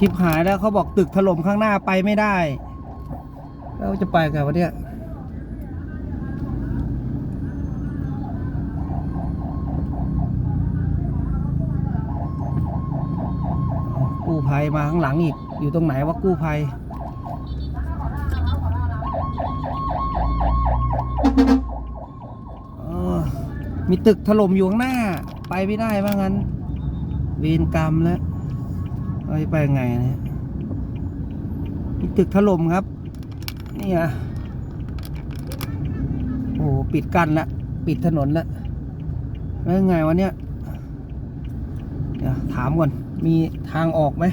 ชิบหายแล้วเขาบอกตึกถล่มข้างหน้าไปไม่ได้ แล้วจะไปกันวะเนี่ยกู้ภัยมาข้างหลังอีก อยู่ตรงไหนวะกู้ภัยมีตึกถล่มอยู่ข้างหน้า ไปไม่ได้ว่างั้น เวรกรรมแล้ว เราจะไปยังไงนี่ยมีตึกถล่มครับ นี่ไงโอ้โปิดกั้นละ ปิดถนนละแล้วยังไงวะเนี่ยเดี๋ยวถามก่อน มีทางออกไหม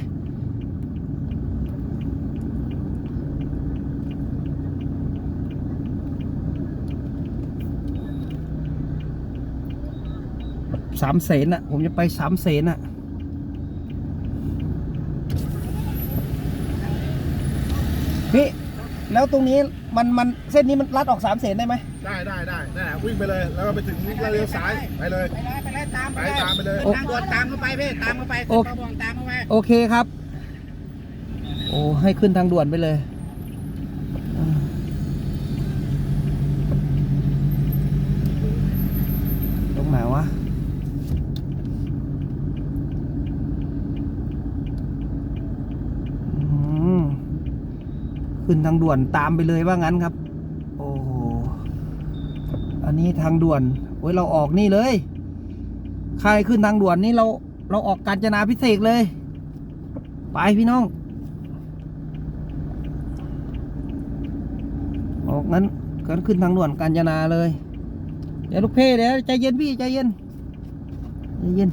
สามเสนอะผมจะไปสามเสนอะ พี่แล้วตรงนี้มันมันเส้นนี้มันลัดออกสามเสนได้ไหมได้ได้ได้นั่นแหละวิ่งไปเลย แล้วก็ไปถึงแล้วเลี้ยวซ้ายไปเลย ไปเลยไปเลยตามไปไปเลยตามไปเลย ทางด่วนตามเข้าไปพี่ตามเข้าไปโอขึ้นเคกระบองตามเข้าไป โอเคครับ โอ้ให้ขึ้นทางด่วนไปเลยอืมตรงไหนวะ อืม ขึ้นทางด่วนตามไปเลยว่างั้นครับ โอ้โห อันนี้ทางด่วนโอ้ยเราออกนี่เลยใครขึ้นทางด่วนนี่เราเราออกกาญจนาพิเศษเลย ไปพี่น้อง ออกงั้นกันขึ้นทางด่วนกาญจนาเลย เดี๋ยวลูกเพ่เดี๋ยวใจเย็นพี่ใจเย็นใจเย็น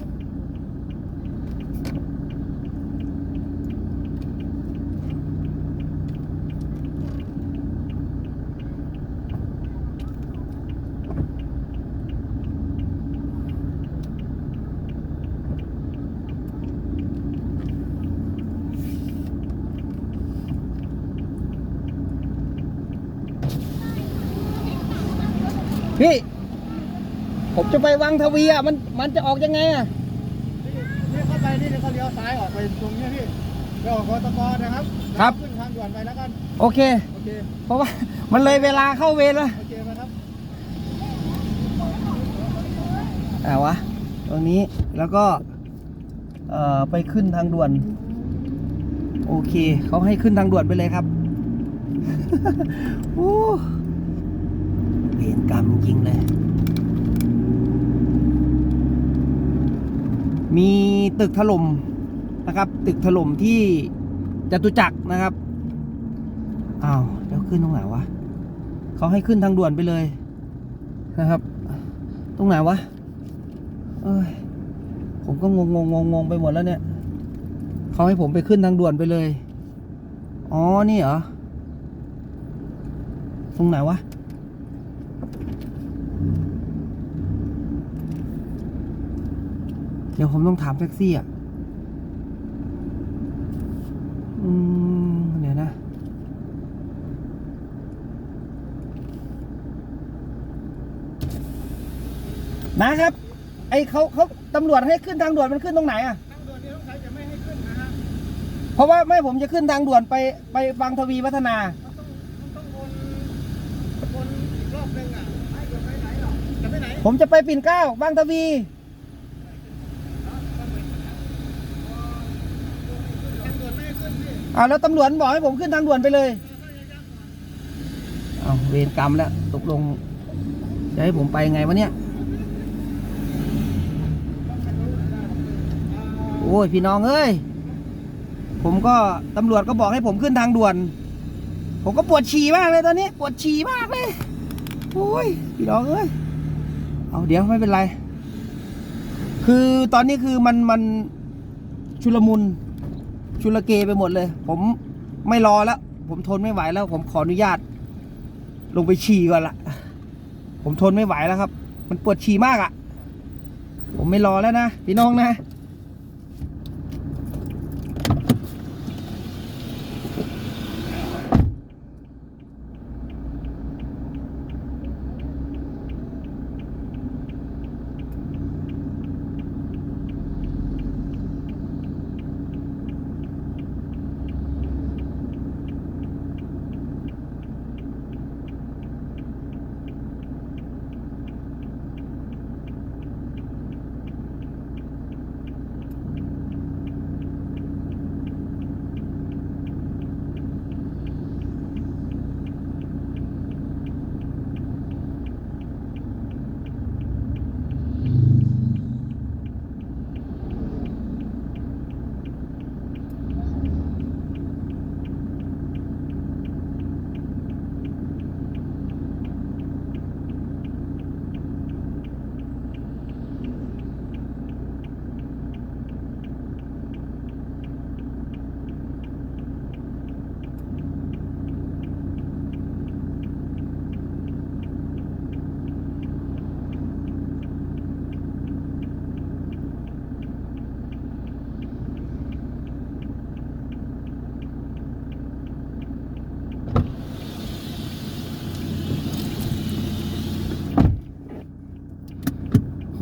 พี่ผมจะไปวังทวีอะมันมันจะออกยังไงอะนี่เข้าไปนี่เขาเลี้ยวซ้ายออกไปตรงนี้พี่ไปออกกตกนะครับครับขึ้นทางด่วนไปแล้วกันโอเค โอเคเพราะว่ามันเลยเวลาเข้าเวรแล้วโอเคไหมครับอ่าวะตรงนี้แล้วก็เอ่อไปขึ้นทางด่วน โอเคเขาให้ขึ้นทางด่วนไปเลยครับ โอ้ เวรกรรมจริงเลย มีตึกถล่มนะครับ ตึกถล่มที่จตุจักรนะครับอ้าวแล้วขึ้นตรงไหนวะเขาให้ขึ้นทางด่วนไปเลยนะครับ ตรงไหนวะเอ้ยผมก็งงงงงงไปหมดแล้วเนี่ยเขาให้ผมไปขึ้นทางด่วนไปเลย อ๋อ นี่เหรอ ตรงไหนวะ เดี๋ยวผมต้องถามแท็กซี่อะ อืม เดี๋ยวนะ นะครับ ไอเขาเขาตำรวจให้ขึ้นทางด่วนมันขึ้นตรงไหนอะ ทางด่วนนี้ต้องใช้จะไม่ให้ขึ้นนะฮะเพราะว่าไม่ผมจะขึ้นทางด่วนไปไปบางทวีพัฒนา มันต้องมันต้องวนวนอีกรอบนึงอะไม่เดี๋ยวไปไหนหรอกจะไปไหนผมจะไปปิ่นเกล้าบางทวี ทางด่วนไม่ให้ขึ้นพี่ อ้าวแล้วตำรวจบอกให้ผมขึ้นทางด่วนไปเลยเอาเวรกรรมแล้วตกลงจะให้ผมไปไงวะเนี่ย โอ้ยพี่น้องเอ้ย ผมก็ตำรวจก็บอกให้ผมขึ้นทางด่วน ผมก็ปวดฉี่มากเลยตอนนี้ ปวดฉี่มากเลย โอ้ยพี่น้องเอ้ย เอาเดี๋ยวไม่เป็นไร คือตอนนี้คือมันมันชุลมุน ชุลเกไปหมดเลย ผมไม่รอแล้ว ผมทนไม่ไหวแล้ว ผมขออนุญาต ลงไปฉี่ก่อนละผมทนไม่ไหวแล้วครับ มันปวดฉี่มากอะ่ะ ผมไม่รอแล้วนะพี่น้องนะ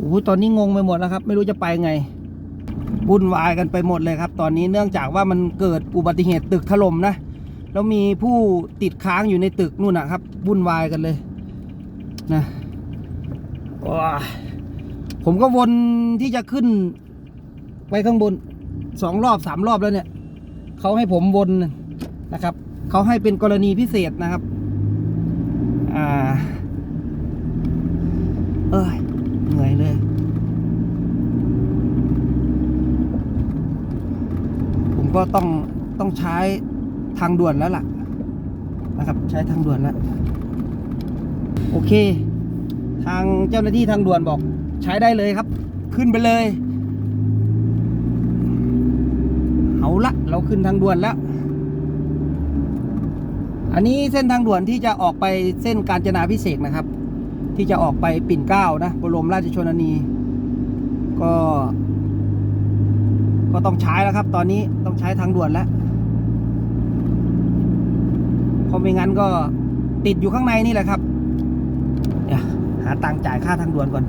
หตอนนี้งงไปหมดแล้วครับ ไม่รู้จะไปไงวุ่นวายกันไปหมดเลยครับ ตอนนี้เนื่องจากว่ามันเกิดอุบัติเหตุตึกถล่มนะแล้วมีผู้ติดค้างอยู่ในตึกนู่นนะครับวุ่นวายกันเลยนะว้าผมก็วนที่จะขึ้น ไปข้างบนสองรอบสามรอบแล้วเนี่ยเขาให้ผมวนนะครับเขาให้เป็นกรณีพิเศษนะครับ อ่า เอ้ยเหนื่อยเลย ก็ต้องต้องใช้ทางด่วนแล้วล่ะนะครับ ใช้ทางด่วนแล้ว โอเค ทางเจ้าหน้าที่ทางด่วนบอกใช้ได้เลยครับ ขึ้นไปเลยเอาละเราขึ้นทางด่วนแล้ว อันนี้เส้นทางด่วนที่จะออกไปเส้นกาญจนาพิเศษนะครับ ที่จะออกไปปิ่นเกล้านะบรมราชชนนี ก็ ก็ต้องใช้แล้วครับ ตอนนี้ต้องใช้ทางด่วนแล้วเพราะไม่งั้นก็ติดอยู่ข้างในนี่แหละครับเดี๋ยวหาตังค์จ่ายค่าทางด่วนก่อน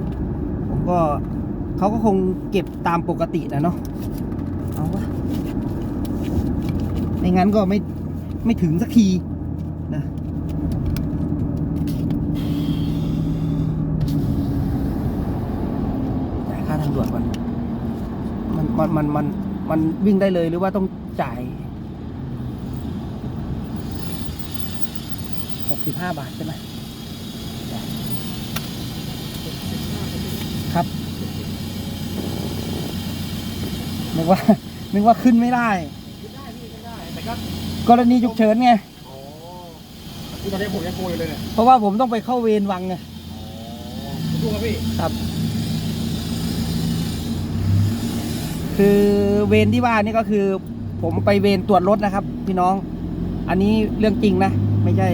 ผมก็เขาก็คงเก็บตามปกตินะเนาะเอาวะไม่งั้นก็ไม่ไม่ถึงสักทีนะจ่ายค่าทางด่วนก่อน มันมันมันมันมันวิ่งได้เลยหรือว่าต้องจ่ายหกสิบห้าบาทใช่ไหมครับนึกว่านึกว่าขึ้นไม่ได้ขึ้นได้พี่ขึ้นได้แต่ก็กรณีฉุกเฉินไงอ๋อที่ตอนนี้ผมยังโกยอยู่เลยเนี่ยเพราะว่าผมต้องไปเข้าเวรวังไงอ๋อสู้ครับพี่ครับ คือเวรที่ว่านี่ก็คือ ผมไปเวรตรวจรถนะครับ พี่น้อง อันนี้เรื่องจริงนะ ไม่ใช่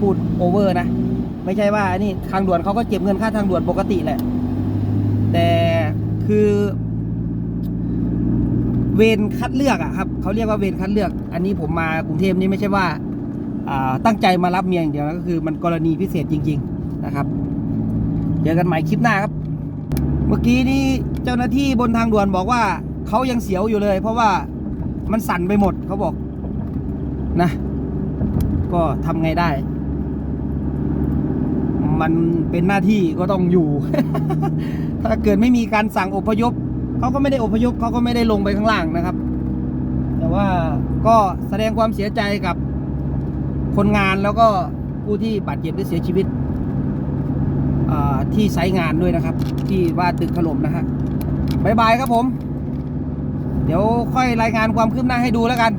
พูดโอเวอร์นะ ไม่ใช่ว่าอันนี้ทางด่วนเขาก็เก็บเงินค่าทางด่วนปกติแหละ แต่คือ เวรคัดเลือกอะครับเขาเรียกว่าเวรคัดเลือก อันนี้ผมมากรุงเทพนี่ไม่ใช่ว่าตั้งใจมารับเมียอย่างเดียวนะก็คือมันกรณีพิเศษจริง ๆนะครับเจอกันใหม่คลิปหน้าครับ เมื่อกี้นี้เจ้าหน้าที่บนทางด่วนบอกว่า เขายังเสียวอยู่เลย เพราะว่ามันสั่นไปหมดเขาบอกนะ ก็ทำไงได้ มันเป็นหน้าที่ก็ต้องอยู่ ถ้าเกิดไม่มีการสั่งอพยพเขาก็ไม่ได้อพยพเขาก็ไม่ได้ลงไปข้างล่างนะครับ แต่ว่าก็แสดงความเสียใจกับคนงานแล้วก็ผู้ที่บาดเจ็บหรือเสียชีวิตที่ไซต์งานด้วยนะครับ ที่ว่าตึกถล่มนะฮะบายบายครับผม เดี๋ยวค่อยรายงานความคืบหน้าให้ดูแล้วกัน